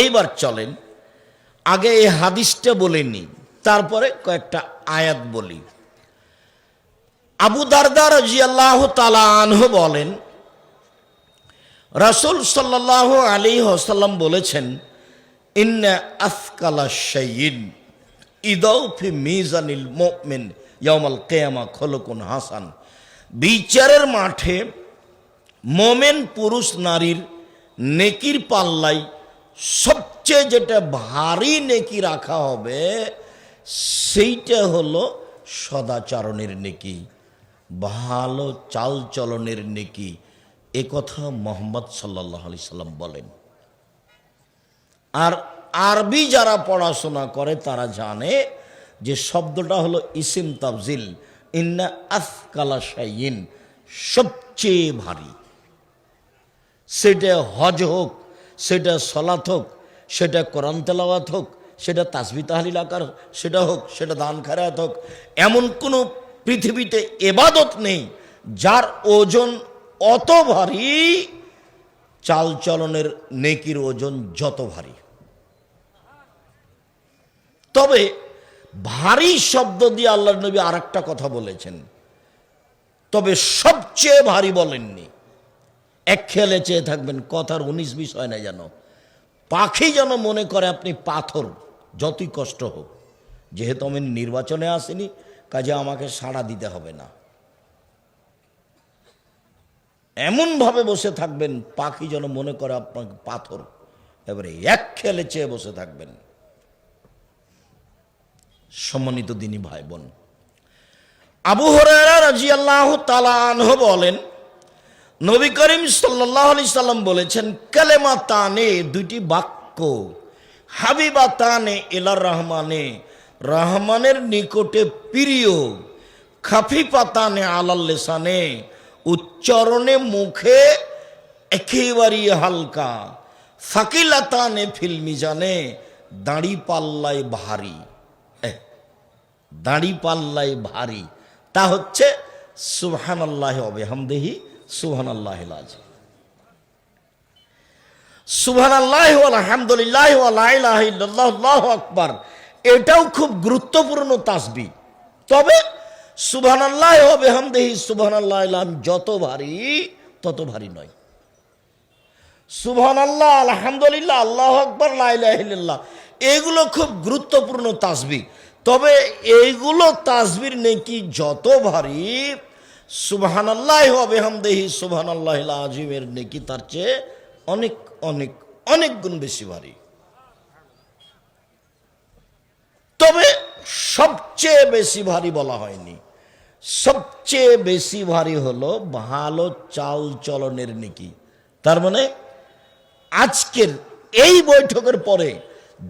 এইবার চলেন, আগে এই হাদিসটা বলে নিই তারপরে কয়েকটা আয়াত বলি। আবু দারদার জিয়াল্লাহ তালা আনহ বলেন, রাসুল সাল্লাহ আলী হাসাল্লাম বলেছেন, ইন্না আফকালা শাইন ইদৌফি মিজানিল মোমেন ইয়ামাল কেয়ামা খলকুন হাসান। বিচারের মাঠে মোমেন পুরুষ নারীর নেকির পাল্লাই সবচেয়ে যেটা ভারী নেকি রাখা হবে, সেইটা হলো সদাচরণের নেকি, ভালো চালচলনের নেকি। এ কথা মোহাম্মদ সাল্লাহ আলি সাল্লাম বলেন। আর আরবি যারা পড়াশোনা করে, তারা জানে যে শব্দটা হলো ইসিম তাফজিল, ইন্না আফকালা শাইন সবচেয়ে ভারী। সেটা হজ হোক সেটা সলাত হোক, সেটা কোরআন তেলাওয়াত হোক, সেটা তাসবি তাহলিল আকার সেটা হোক, সেটা দান খারাত হোক, এমন কোনো পৃথিবীতে এবাদত নেই যার ওজন অত ভারী, চালচলনের নেকির ওজন যত ভারী। তবে ভারী শব্দ দিয়ে আল্লাহ নবী আর কথা বলেছেন, তবে সবচেয়ে ভারী বলেননি। এক খেলে চেয়ে থাকবেন, কথার উনিশ বিশ হয় না যেন। পাখি যেন মনে করে আপনি পাথর, যতই কষ্ট হোক। যেহেতু আমি নির্বাচনে আসিনি, কাজে আমাকে সাড়া দিতে হবে না। এমনভাবে বসে থাকবেন, পাখি যেন মনে করে আপনাকে পাথর। এবারে এক খেলে চেয়ে বসে থাকবেন। সম্মানিত দিনী ভাই বোন, আবু হরারা রাজি আল্লাহ তালাহ বলেন নবী করিম সাল্লাম বলেছেন, কালেমা তানে দুইটি বাক্য, হাবিবা তানে এলার রহমানে, রহমানের নিকটে প্রিয় খাফি পাতানে আলাল্লেসানে উচ্চারণে মুখে একেবারে হালকা ফাকিলাতানে ফিল্মি জানে দাড়ি পাল্লায় ভারী। দাড়ি পাল্লায় ভারী। তা হচ্ছে সুবহান আল্লাহ অবেহামদেহি সুবহান আল্লাহ সুবহান আল্লাহ আলহামদুলিল্লাহ এটাও খুব গুরুত্বপূর্ণ তাসবি তবে আল্লাহ বেহামদেহি আল্লাহ যত ভারী, তত ভারী নয়। সুবহান আল্লাহ আলহামদুলিল্লাহ, আল্লাহ আকবর লাইলাহ এগুলো খুব গুরুত্বপূর্ণ তাসবি তবে এইগুলো তাসবির নেকি যত ভারী সুবহান আল্লাহ বেহামদেহি সুবহান আল্লাহ আজিমের নেকি তার চেয়ে অনেক অনেক অনেক গুণ বেশি ভারী। তবে সবচেয়ে বেশি ভারী বলা হয়নি। সবচেয়ে বেশি ভারী হলো ভালো চাল চলনের নেকি। তার মানে আজকের এই বৈঠকের পরে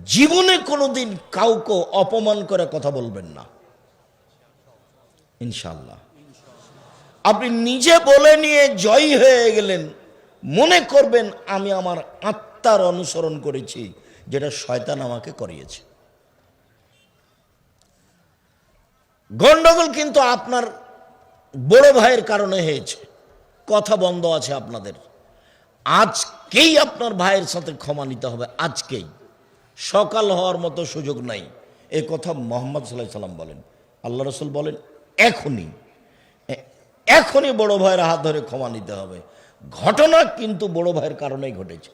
জীবনে কোনোদিন কাউকে অপমান করে কথা বলবেন না। ইনশাল্লাহ আপনি নিজে বলে নিয়ে জয়ী হয়ে গেলেন, মনে করবেন আমি আমার আত্মার অনুসরণ করেছি, যেটা শয়তান আমাকে করিয়েছে। গন্ডগোল কিন্তু আপনার বড় ভাইয়ের কারণে হয়েছে। কথা বন্ধ আছে আপনাদের। আজকেই আপনার ভাইয়ের সাথে ক্ষমা নিতে হবে, আজকেই। সকাল হওয়ার মতো সুযোগ নাই। এ কথা মোহাম্মদ সাল্লাহ সাল্লাম বলেন। আল্লাহ রসুল বলেন, এখনই। এখনই বড় ভাইয়ের হাত ধরে ক্ষমা নিতে হবে। ঘটনা কিন্তু বড় ভাইয়ের কারণেই ঘটেছে।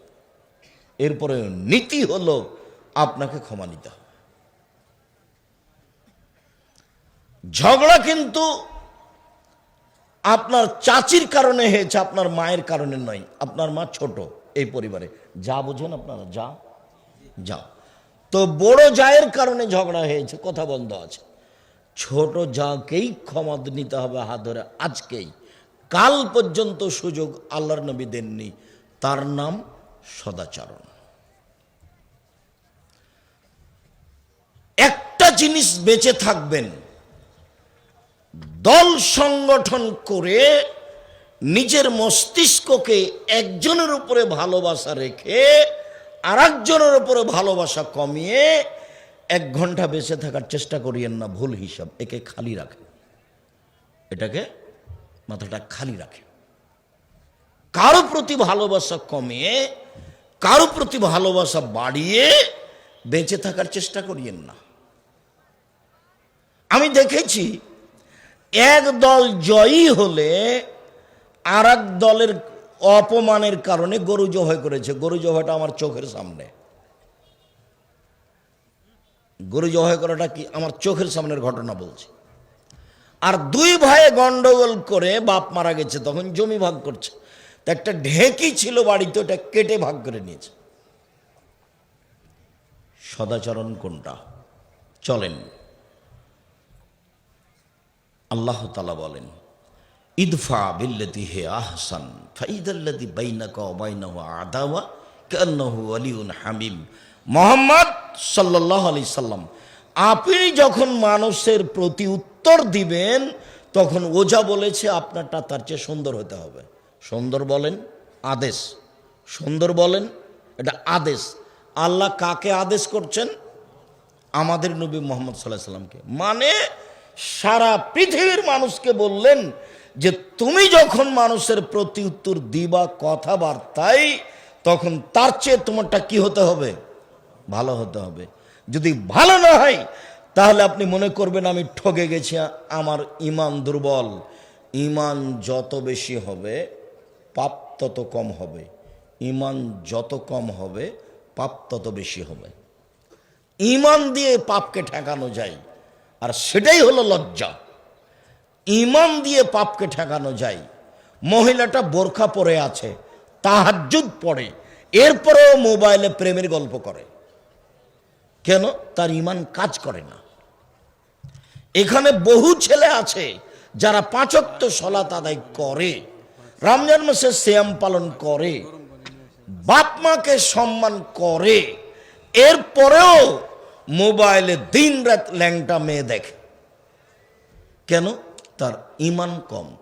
এরপরে নীতি হলো আপনাকে ক্ষমা নিতে হবে। ঝগড়া কিন্তু আপনার চাচির কারণে হয়েছে, আপনার মায়ের কারণে নয়, আপনার মা ছোট এই পরিবারে। যা বুঝেন আপনারা, যা যা। তো বড় জায়ের কারণে ঝগড়া হয়েছে, কথা বন্ধ আছে। ছোট যাকেই ক্ষমা নিতে হবে হাত ধরে, আজকেই। কাল পর্যন্ত সুযোগ আল্লাহর নবী দেননি। তার নাম সদাচরণ। একটা জিনিস বেঁচে থাকবেন, দল সংগঠন করে নিজের মস্তিষ্ককে একজনের উপরে ভালোবাসা রেখে আর উপরে ভালোবাসা কমিয়ে এক ঘণ্টা বেঁচে থাকার চেষ্টা করিয়েন না, ভুল হিসাব। একে খালি রাখেন। এটাকে মাথাটা খালি রাখে কারও প্রতি ভালোবাসা কমিয়ে, কারও প্রতি ভালোবাসা বাড়িয়ে বেঁচে থাকার চেষ্টা করিয়েন না। আমি দেখেছি, এক দল জয়ী হলে আর দলের অপমানের কারণে গরু জবাই করেছে। গরু জবাইটা আমার চোখের সামনে। গরু জবাই করাটা কি আমার চোখের সামনের ঘটনা বলছি। আর দুই ভাই গন্ডগোল করে বাপ মারা গেছে, তখন জমি ভাগ করছে। তা একটা ঢেকি ছিল বাড়িতে, ওটা কেটে ভাগ করে নিয়েছে। সদাচরণ কোনটা? চলেন। আল্লাহ তালা বলেন, ইদফা বিল্লতি হে আহসান ফাইদাল্লাদি বাইনাকা ওয়া বাইনাহু আদাওয়া কান্নাহু আলিউন হামিম। মোহাম্মদ সাল্লাল্লাহু আলাইহি সাল্লাম। আপনি যখন মানুষের প্রতি উত্তর দিবেন, তখন ওজা বলেছে আপনারটা তার চেয়ে সুন্দর হতে হবে। সুন্দর বলেন? আদেশ। সুন্দর বলেন? এটা আদেশ। আল্লাহ কাকে আদেশ করছেন? আমাদের নবী মোহাম্মদ সাল্লাহ সাল্লামকে। মানে সারা পৃথিবীর মানুষকে বললেন যে, তুমি যখন মানুষের প্রতি উত্তর দিবা, কথাবার্তায়, তখন তার চেয়ে তোমারটা কি হতে হবে? ভালো হতে হবে। যদি ভালো না হয়, তাহলে আপনি মনে করবেন আমি ঠকে গেছি, আমার ইমান দুর্বল। ইমান যত বেশি হবে, পাপ তত কম হবে। ইমান যত কম হবে, পাপ তত বেশি হবে। ইমান দিয়ে পাপকে ঠেকানো যায়, আর সেটাই হলো লজ্জা। ইমান দিয়ে পাপকে ঠেকানো যায়। মহিলাটা বোরখা পরে আছে, তাহাজ্জুদ পড়ে, এরপরেও মোবাইলে প্রেমের গল্প করে। কেন? তার ইমান কাজ করে না। এখানে বহু ছেলে আছে যারা পাঁচক্ত সলাত আদায় করে, রমজান মাসে শ্যাম পালন করে, বাপ মাকে সম্মান করে, এরপরেও মোবাইলে দিন রাত ল্যাংটা মেয়ে দেখে। কেন? তার ইমান কম।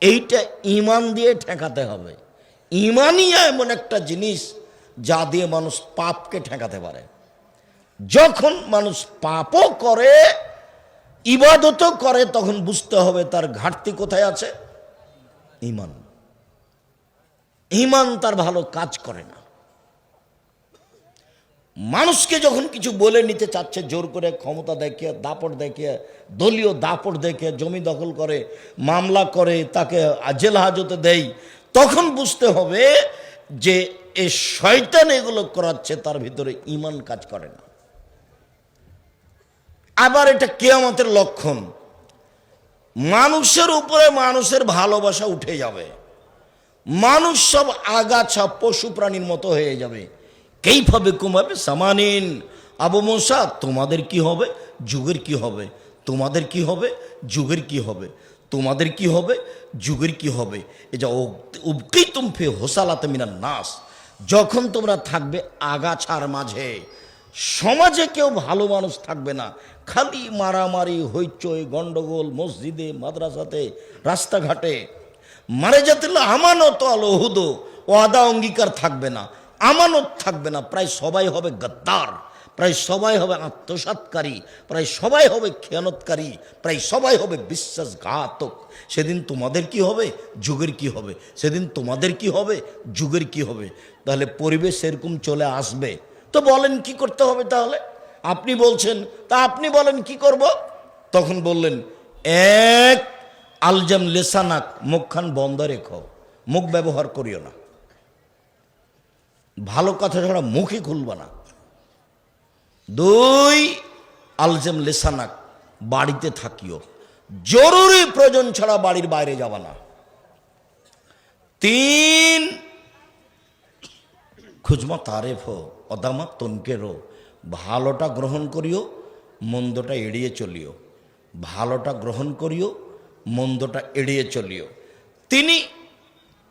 এইটা ইমান দিয়ে ঠেকাতে হবে। ইমানই এমন একটা জিনিস যা দিয়ে মানুষ পাপকে ঠেকাতে পারে। যখন মানুষ পাপও করে, ইবাদতও করে, তখন বুঝতে হবে তার ঘাটতি কোথায় আছে। ইমান। ইমান তার ভালো কাজ করে না। মানুষকে যখন কিছু বলে নিতে চাচ্ছে, জোর করে ক্ষমতা দেখে দাপট দেখে দলীয় দাপট দেখে জমি দখল করে, মামলা করে, তাকে জেল হাজতে দেয় তখন বুঝতে হবে যে, এ শয়তান এগুলো করাচ্ছে, তার ভিতরে ইমান কাজ করে না। আবার এটা কেয়ামতের লক্ষণ। মানুষের উপরে মানুষের ভালোবাসা উঠে যাবে। মানুষ সব আগাছা, পশু প্রাণীর মতো হয়ে যাবে। কেইভাবে কমাবে সামানিন। আবু মোসা, তোমাদের কি হবে? যুগের কি হবে? তোমাদের কি হবে? যুগের কি হবে? তোমাদের কি হবে? যুগের কি হবে? এ যা উবকি তুমফে হোসালাতে মিনার নাস। যখন তোমরা থাকবে আগাছার মাঝে, সমাজে কেউ ভালো মানুষ থাকবে না। খালি মারামারি হইচই, গন্ডগোল, মসজিদে, মাদ্রাসাতে, রাস্তাঘাটে। মারে যাতে আমানত আল ওহুদ ওয়াদা অঙ্গীকার থাকবে না, আমানত থাকবে না, প্রায় সবাই হবে গদ্দার, প্রায় সবাই হবে আত্মসাতকারী প্রায় সবাই হবে খেয়ানতকারী, প্রায় সবাই হবে বিশ্বাসঘাতক। সেদিন তোমাদের কি হবে? যুগের কি হবে? সেদিন তোমাদের কি হবে? যুগের কি হবে? তাহলে পরিবেশ এরকম চলে আসবে। তো বলেন কি করতে হবে তাহলে? আপনি বলছেন, তা আপনি বলেন, কি করব? তখন বললেন, এক, আলজাম লেসানাক মুখখান বন্ধ রেখো, মুখ ব্যবহার করিও না। ভালো কথা ছাড়া মুখই খুলবা না। দুই, আলজেম লেসানাক বাড়িতে থাকিও, জরুরি প্রয়োজন ছাড়া বাড়ির বাইরে যাবা না। তিন, খুজমা তারেফ অদামা তনকেরও ভালোটা গ্রহণ করিও, মন্দটা এড়িয়ে চলিও। ভালোটা গ্রহণ করিও, মন্দটা এড়িয়ে চলিও। তিনি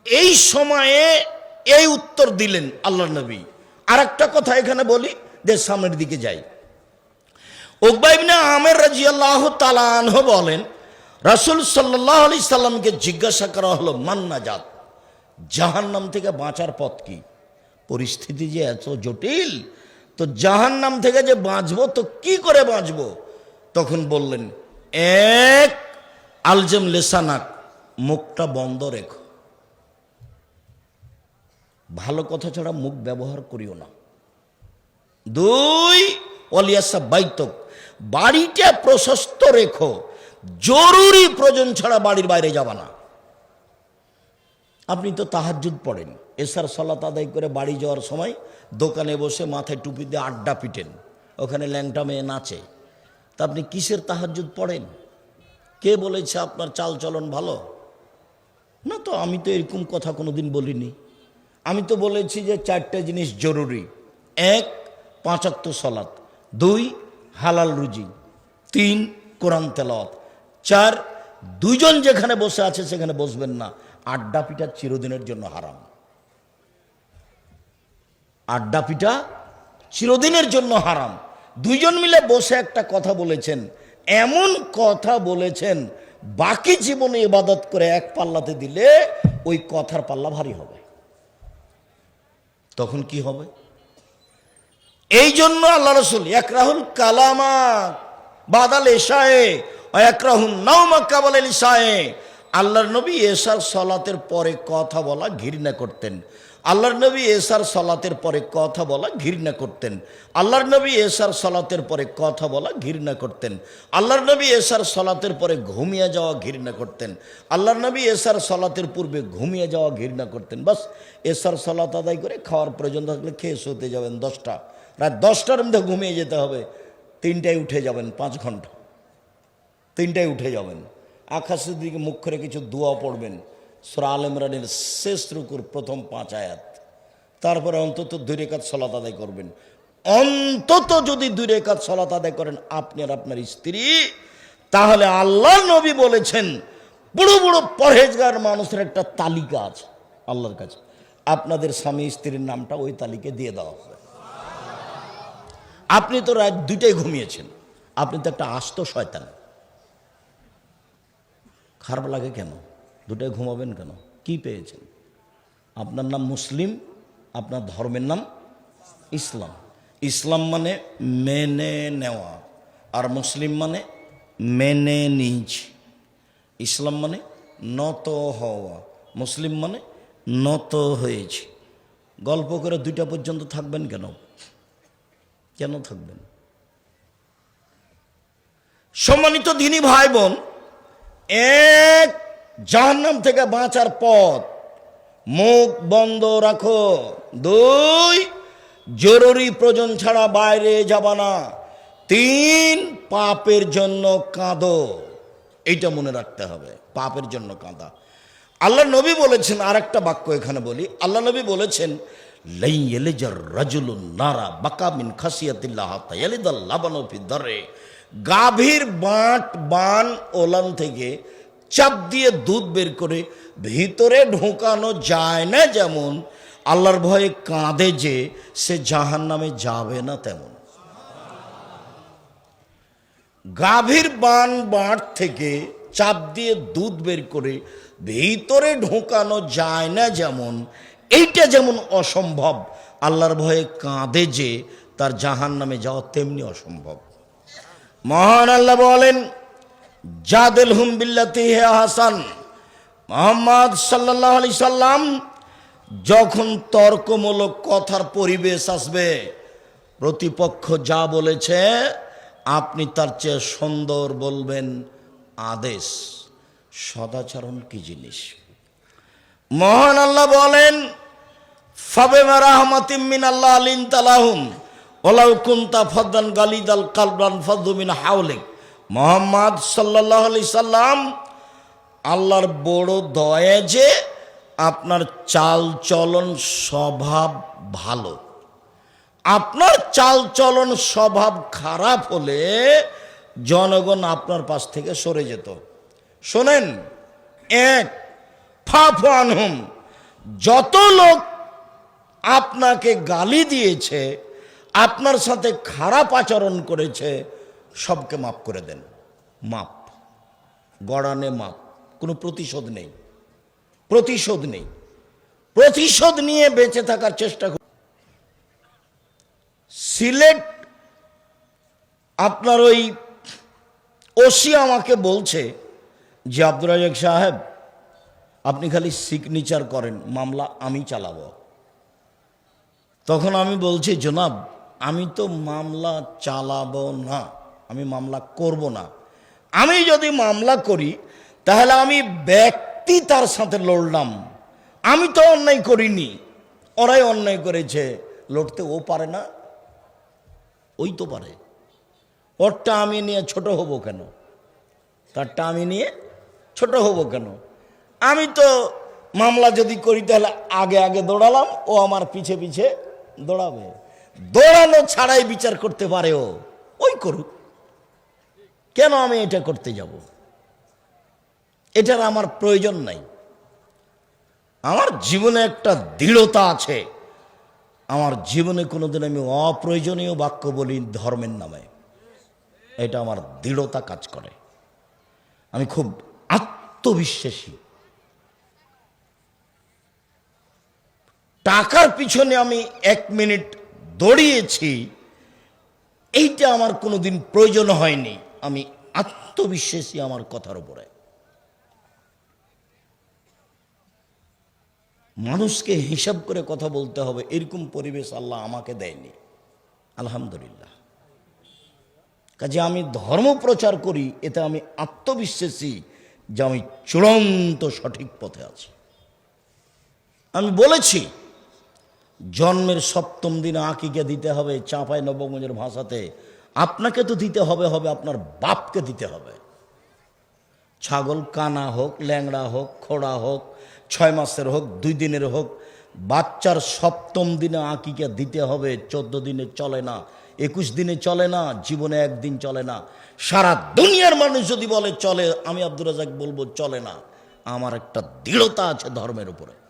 এই সময়ে এই উত্তর দিলেন আল্লাহ নবী। আর একটা কথা এখানে বলি, যে সামনের দিকে যাই। ওকবাইবনা আমের রাজি আল্লাহ তালানহ বলেন, রাসুল সাল্লাহ আলি সাল্লামকে জিজ্ঞাসা করা হলো মান্নাজাত জাহান নাম থেকে বাঁচার পথ কি? পরিস্থিতি যে এত জটিল তো জাহান নাম থেকে যে বাঁচবো, তো কি করে বাঁচবো? তখন বললেন, এক আলজেম লেসানাক, মুখটা বন্ধ রেখো। ভালো কথা ছাড়া মুখ ব্যবহার করিও না। দুই অলিয়াসা বাইতক, বাড়িটা প্রশস্ত রেখো। জরুরি প্রয়োজন ছাড়া বাড়ির বাইরে যাবা না। আপনি তো তাহাজুদ পড়েন। এসার সলাত আদায় করে বাড়ি যাওয়ার সময় দোকানে বসে মাথায় টুপি দিয়ে আড্ডা পিটেন। ওখানে ল্যাংটা মেয়ে নাচে। তা আপনি কিসের তাহাজুদ পড়েন? কে বলেছে আপনার চাল চলন ভালো? না তো আমি তো এরকম কথা কোনোদিন বলিনি। আমি তো বলেছি যে চারটে জিনিস জরুরি। এক পাঁচাত্ত সলাত। দুই, হালাল রুজি। তিন, কোরআন তেলাওয়াত। চার, দুইজন যেখানে বসে আছে সেখানে বসবেন না। আড্ডা পিঠা চিরদিনের জন্য হারাম। আড্ডা পিঠা চিরদিনের জন্য হারাম। দুইজন মিলে বসে একটা কথা বলেছেন, এমন কথা বলেছেন, বাকি জীবনে ইবাদত করে এক পাল্লাতে দিলে ওই কথার পাল্লা ভারী হবে। তখন কি হবে? এই জন্য আল্লাহ রসুল এক রাহুল কালামা বাদাল এশায়ে এক রাহুল নাউমা কাবাল ইসায়ে আল্লাহর নবী এসার সলাতের পরে কথা বলা ঘৃণা করতেন। আল্লাহর নবী এসার সলাতের পরে কথা বলা, ঘৃণা করতেন। আল্লাহর নবী এসার সলাতের পরে কথা বলা, ঘৃণা করতেন। আল্লাহর নবী এসার সলাতের পরে ঘুমিয়ে যাওয়া, ঘৃণা করতেন। আল্লাহর নবী এসার সলাতের পূর্বে ঘুমিয়ে যাওয়া, ঘৃণা করতেন। বাস, এসার সলাত আদায় করে খাওয়ার প্রয়োজন থাকলে খেয়ে শুতে যাবেন দশটা। রাত দশটার মধ্যে ঘুমিয়ে যেতে হবে। তিনটায় উঠে যাবেন পাঁচ ঘণ্টা। তিনটায় উঠে যাবেন। আকাশের দিকে মুখ করে কিছু দোয়া পড়বেন। সুরা আল ইমরানের শেষ রুকুর প্রথম পাঁচ আয়াত। তারপরে অন্তত দুই রেখাত সলাত আদায় করবেন। অন্তত যদি দুই রেখাত সলাত আদায় করেন আপনি আর আপনার স্ত্রী, তাহলে আল্লাহ নবী বলেছেন, বড় বড় পরহেজগার মানুষের একটা তালিকা আছে আল্লাহর কাছে। আপনাদের স্বামী স্ত্রীর নামটা ওই তালিকায় দিয়ে দেওয়া হবে। আপনি তো রাত দুইটাই ঘুমিয়েছেন। আপনি তো একটা আস্ত শয়তান। খারাপ লাগে কেন? দুটাই ঘুমাবেন কেন? কি পেয়েছেন? আপনার নাম মুসলিম, আপনার ধর্মের নাম ইসলাম। ইসলাম মানে মেনে নেওয়া, আর মুসলিম মানে মেনে নিজ। ইসলাম মানে নত হওয়া, মুসলিম মানে নত হয়েছে। গল্প করে দুইটা পর্যন্ত থাকবেন কেন? কেন থাকবেন? সম্মানিত দিনী ভাই বোন, এক জাহান্নাম থেকে বাঁচার পথ। মুখ বন্ধ রাখো। দুই, জরুরি প্রয়োজন ছাড়া বাইরে যাবা না। তিন, পাপের জন্য কাঁদো। এইটা মনে রাখতে হবে, পাপের জন্য কাঁদা। আল্লাহ নবী বলেছেন আর একটা বাক্য এখানে বলি। আল্লাহ নবী বলেছেন নারা বাকামিন গাভীর বাঁট, বান, ওলান থেকে চাপ দিয়ে দুধ বের করে ভিতরে ঢোকানো যায় না যেমন, আল্লাহর ভয়ে কাঁদে যে সে জাহান নামে যাবে না তেমন। গাভীর বান বাঁট থেকে চাপ দিয়ে দুধ বের করে ভিতরে ঢোকানো যায় না যেমন, এইটা যেমন অসম্ভব, আল্লাহর ভয়ে কাঁদে যে তার জাহান নামে যাওয়া তেমনি অসম্ভব। মহান আল্লাহ বলেন জাদেল হুম বিল্লাতি হে হাসান মোহাম্মদ সাল্লাহ আলি সাল্লাম যখন তর্কমূলক কথার পরিবেশ আসবে, প্রতিপক্ষ যা বলেছে, আপনি তার চেয়ে সুন্দর বলবেন আদেশ। সদাচরণ কি জিনিস? মহান আল্লাহ বলেন, ফাবেমা রাহমাতিম মিন আল্লাহ আলিন তালাহুম ওলাউ কুন্তা ফদ্দান গালিদাল কালবান ফদ্দুমিন হাউলিক মোহাম্মদ সাল্লাহ আলি সাল্লাম, আল্লাহর বড় দয়া যে আপনার চাল চলন স্বভাব ভালো। আপনার চাল চলন স্বভাব খারাপ হলে জনগণ আপনার পাশ থেকে সরে যেত। শোনেন, এক, ফাফু আনহুম, যত লোক আপনাকে গালি দিয়েছে, আপনার সাথে খারাপ আচরণ করেছে সবকে মাপ করে দেন। মাপ। গড়ানে মাপ। কোনো প্রতিশোধ নেই। প্রতিশোধ নেই। প্রতিশোধ নিয়ে বেঁচে থাকার চেষ্টা করুন সিলেট আপনার ওই ওসি আমাকে বলছে যে, আব্দুর রাজাক সাহেব, আপনি খালি সিগনেচার করেন। মামলা আমি চালাবো। তখন আমি বলছি, জনাব, আমি তো মামলা চালাবো না। আমি মামলা করব না। আমি যদি মামলা করি, তাহলে আমি ব্যক্তি তার সাথে লড়লাম। আমি তো অন্যায় করিনি। ওরাই অন্যায় করেছে। লড়তে ও পারে না, ওই তো পারে। ওরটা আমি নিয়ে ছোট হব কেন? তারটা আমি নিয়ে ছোট হব কেন? আমি তো মামলা যদি করি, তাহলে আগে আগে দৌড়ালাম, ও আমার পিছে পিছে দৌড়াবে। দৌড়ানো ছাড়াই বিচার করতে পারে ও। ওই করুক। কেন আমি এটা করতে যাব? এটার আমার প্রয়োজন নাই। আমার জীবনে একটা দৃঢ়তা আছে। আমার জীবনে কোনোদিন আমি অপ্রয়োজনীয় বাক্য বলি ধর্মের নামে। এটা আমার দৃঢ়তা কাজ করে। আমি খুব আত্মবিশ্বাসী। টাকার পিছনে আমি এক মিনিট দৌড়িয়েছি। এইটা আমার কোনোদিন প্রয়োজন হয়নি। আমি আত্মবিশ্বাসী আমার কথার উপরে। মানুষকে হিসাব করে কথা বলতে হবে, এরকম পরিবেশ আল্লাহ আমাকে দেয়নি। আলহামদুলিল্লাহ। কাজে আমি ধর্ম প্রচার করি, এতে আমি আত্মবিশ্বাসী যে আমি চূড়ান্ত সঠিক পথে আছি। আমি বলেছি, জন্মের সপ্তম দিনে আঁকিকে দিতে হবে চাঁপাই নবগঞ্জের ভাষাতে আপনাকে তো দিতে হবে হবে আপনার বাপকে দিতে হবে। ছাগল কানা হোক, ল্যাংড়া হোক, খোড়া হোক, ছয় মাসের হোক, দুই দিনের হোক, বাচ্চার সপ্তম দিনে আঁকিকে দিতে হবে, চোদ্দ দিনে চলে না, একুশ দিনে চলে না, জীবনে একদিন চলে না। সারা দুনিয়ার মানুষ যদি বলে, চলে। আমি আব্দুর রাজাক বলব, চলে না। আমার একটা দৃঢ়তা আছে ধর্মের উপরে।